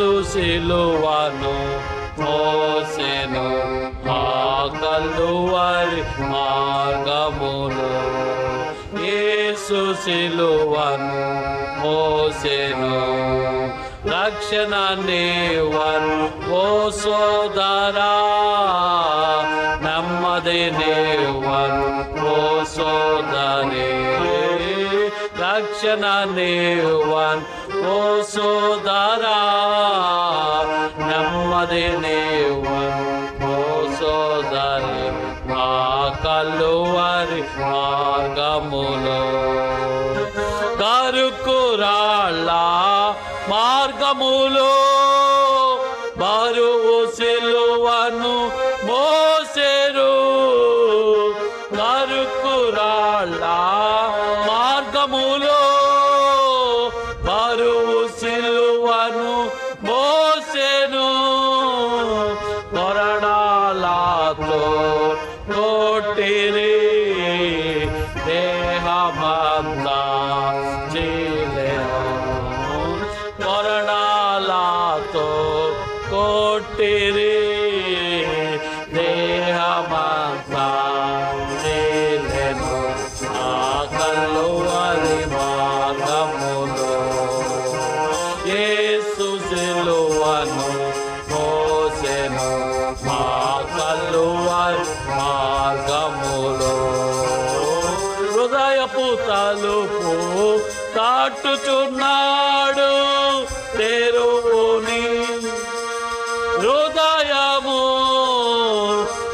యేసు సిలువను మోసెను ఆ కల్లువరి మార్గములో యేసు సిలువను మోసెను రక్షణ నీవన్ ఓ సోదరా. నమ్మది నీవన్ ఓ సోదరి. రక్షణ నీవన్ ఓ సోదరా. నమ్మది సోదరి మా కల్లువరి మార్గములో. కరుకురాళ్ళ మార్గములో బరువు సిలువను বলো টোটেরে দেহা ভাবনা জেলে করণালা তো কোটেরে తలుపు తాటుచున్నాడు తెరువుని. హృదయము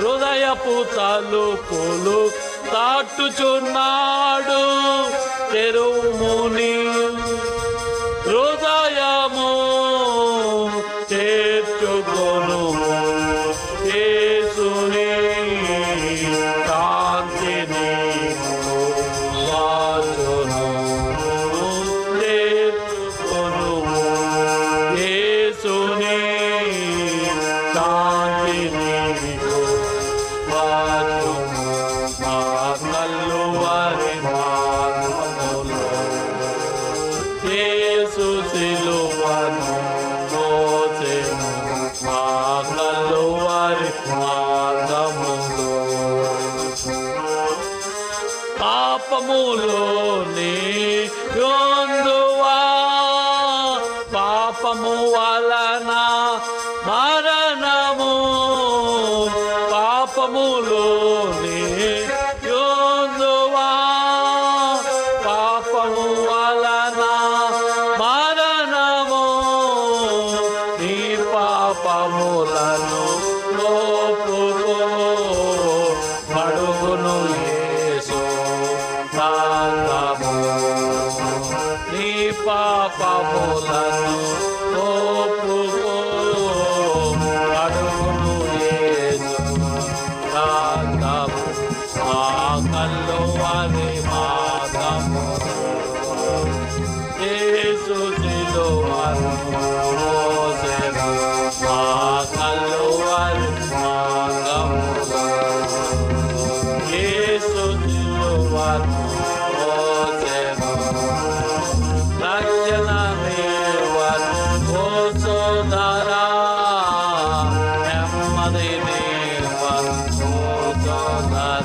హృదయపు తలుపులు తాటుచున్నాడు తెరువుని. హృదయము చేర్చుకొను చేసుని పాపములోని యొందువా పాపము వలన మరణము. పాపములోని